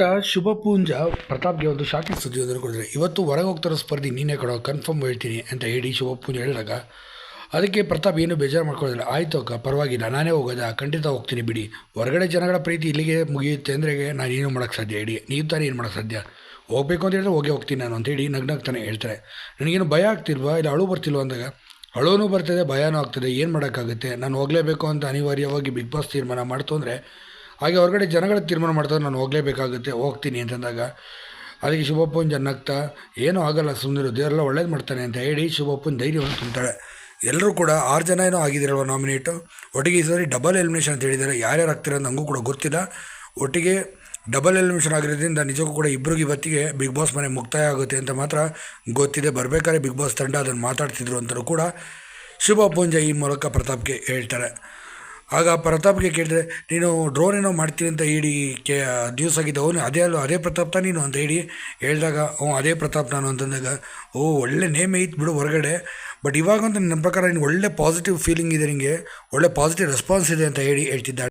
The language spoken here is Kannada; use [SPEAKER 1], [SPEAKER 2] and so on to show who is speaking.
[SPEAKER 1] ಇತ್ತ ಶುಭ ಪೂಂಜ, ಪ್ರತಾಪ್ಗೆ ಒಂದು ಶಾಕಿಂಗ್ ಸುದ್ದಿಯೊಂದನ್ನು ಕೊಡಿದ್ರೆ, ಇವತ್ತು ಹೊರಗೆ ಹೋಗ್ತಾರೋ ಸ್ಪರ್ಧಿ, ನೀನೇ ಕೊಡೋ ಕನ್ಫರ್ಮ್ ಹೇಳ್ತೀನಿ, ಅಂತ ಹೇಳಿ ಶುಭ ಪೂಂಜ ಹೇಳಿದಾಗ, ಅದಕ್ಕೆ ಪ್ರತಾಪ್ ಏನು ಬೇಜಾರು ಮಾಡ್ಕೊಳ್ಳೋದಿಲ್ಲ. ಆಯಿತು ಅಕ್ಕ, ಪರವಾಗಿಲ್ಲ, ನಾನೇ ಹೋಗೋದಾ? ಖಂಡಿತ ಹೋಗ್ತೀನಿ ಬಿಡಿ. ಹೊರಗಡೆ ಜನಗಳ ಪ್ರೀತಿ ಇಲ್ಲಿಗೆ ಮುಗಿಯುತ್ತೆ ಅಂದರೆ ನಾನು ಏನು ಮಾಡೋಕ್ಕೆ ಸಾಧ್ಯ? ಹೇಳಿ. ನೀವು ತಾನೇ ಏನು ಮಾಡೋಕ್ಕೆ ಸಾಧ್ಯ? ಹೋಗಬೇಕು ಅಂತ ಹೇಳಿದ್ರೆ ಹೋಗೇ ಹೋಗ್ತೀನಿ ನಾನು ಅಂತೇಳಿ ನಗ್ನಗ್ತಾನೆ ಹೇಳ್ತಾರೆ. ನನಗೇನು ಭಯ ಆಗ್ತಿಲ್ವಾ? ಇಲ್ಲ ಅಳು ಬರ್ತಿಲ್ವಾ? ಅಂದಾಗ, ಅಳುನೂ ಬರ್ತದೆ, ಭಯನೂ ಆಗ್ತದೆ, ಏನು ಮಾಡೋಕ್ಕಾಗುತ್ತೆ? ನಾನು ಹೋಗಲೇಬೇಕು ಅಂತ ಅನಿವಾರ್ಯವಾಗಿ ಬಿಗ್ ಬಾಸ್ ತೀರ್ಮಾನ ಮಾಡ್ತು ಅಂದರೆ ಹಾಗೆ ಹೊರಗಡೆ ಜನಗಳ ತೀರ್ಮಾನ ಮಾಡ್ತಾರೆ ನಾನು ಹೋಗಲೇಬೇಕಾಗುತ್ತೆ, ಹೋಗ್ತೀನಿ ಅಂತಂದಾಗ. ಅದಕ್ಕೆ ಶುಭಪ್ಪನ ಜನಕ್ತಾ ಏನೂ ಆಗಲ್ಲ ಸುಮ್ಮನೆ ದೇವರೆಲ್ಲ ಒಳ್ಳೇದು ಮಾಡ್ತಾನೆ ಅಂತ ಹೇಳಿ ಶುಭಪ್ಪನ ಧೈರ್ಯವನ್ನು ತುಂಬ್ತಾಳೆ. ಎಲ್ಲರೂ ಕೂಡ ಆರು ಜನ ಏನೋ ಆಗಿದ್ದೀರಲ್ವ ನಾಮಿನೇಟು ಒಟ್ಟಿಗೆ ಈ ಸರಿ ಡಬಲ್ ಎಲಿಮಿನೇಷನ್ ಅಂತ ಹೇಳಿದ್ದಾರೆ. ಯಾರ್ಯಾರು ಆಗ್ತಾರೆ ನನಗೂ ಕೂಡ ಗೊತ್ತಿಲ್ಲ. ಒಟ್ಟಿಗೆ ಡಬಲ್ ಎಲಿಮಿನೇಷನ್ ಆಗಿರೋದ್ರಿಂದ ನಿಜಕ್ಕೂ ಕೂಡ ಇಬ್ಬರಿಗೆ ಇವತ್ತಿಗೆ ಬಿಗ್ ಬಾಸ್ ಮನೆ ಮುಕ್ತಾಯ ಆಗುತ್ತೆ ಅಂತ ಮಾತ್ರ ಗೊತ್ತಿದೆ. ಬರಬೇಕಾದ್ರೆ ಬಿಗ್ ಬಾಸ್ ತಂಡ ಅದನ್ನು ಮಾತಾಡ್ತಿದ್ರು ಅಂತಲೂ ಕೂಡ ಶುಭ ಪೂಂಜೆ ಈ ಮೂಲಕ ಪ್ರತಾಪ್ಗೆ ಹೇಳ್ತಾರೆ. ಆಗ ಪ್ರತಾಪ್ಗೆ ಕೇಳಿದ್ರೆ, ನೀನು ಡ್ರೋನ್ ಏನೋ ಮಾಡ್ತೀನಿ ಅಂತ ಹೇಳಿ ಕೇ ದಿವಸ ಆಗಿದ್ದು, ಅವನು ಅದೇ ಅಲ್ಲ ಅದೇ ಪ್ರತಾಪ್ ತಾನು ನೀನು? ಅಂತ ಹೇಳಿ ಹೇಳಿದಾಗ, ಹ್ಞೂ, ಅದೇ ಪ್ರತಾಪ್ ನಾನು, ಅಂತಂದಾಗ, ಓ, ಒಳ್ಳೆ ನೇಮ್ ಐತ್ ಬಿಡು ಹೊರಗಡೆ ಬಟ್ ಇವಾಗಂತೂ ನನ್ನ ಪ್ರಕಾರ ನಿನಗೆ ಒಳ್ಳೆ ಪಾಸಿಟಿವ್ ಫೀಲಿಂಗ್ ಇದೆ ನಿಮಗೆ ಒಳ್ಳೆ ಪಾಸಿಟಿವ್ ರೆಸ್ಪಾನ್ಸ್ ಇದೆ ಅಂತ ಹೇಳಿ ಹೇಳ್ತಿದ್ದಾಳೆ.